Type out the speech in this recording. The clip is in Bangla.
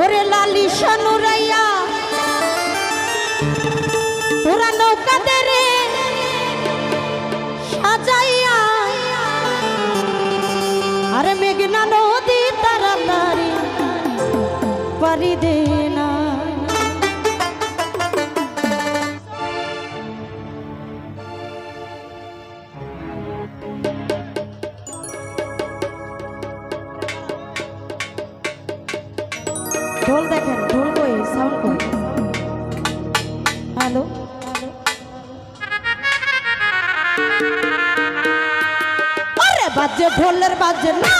ওরে লালি সনুরাইয়া তোরা নৌকাতে রে সাজাইয়া। আরে মেঘনা নদী তাড়াতাড়ি পারি দেন আলো। বাজে ভোলের বাজে না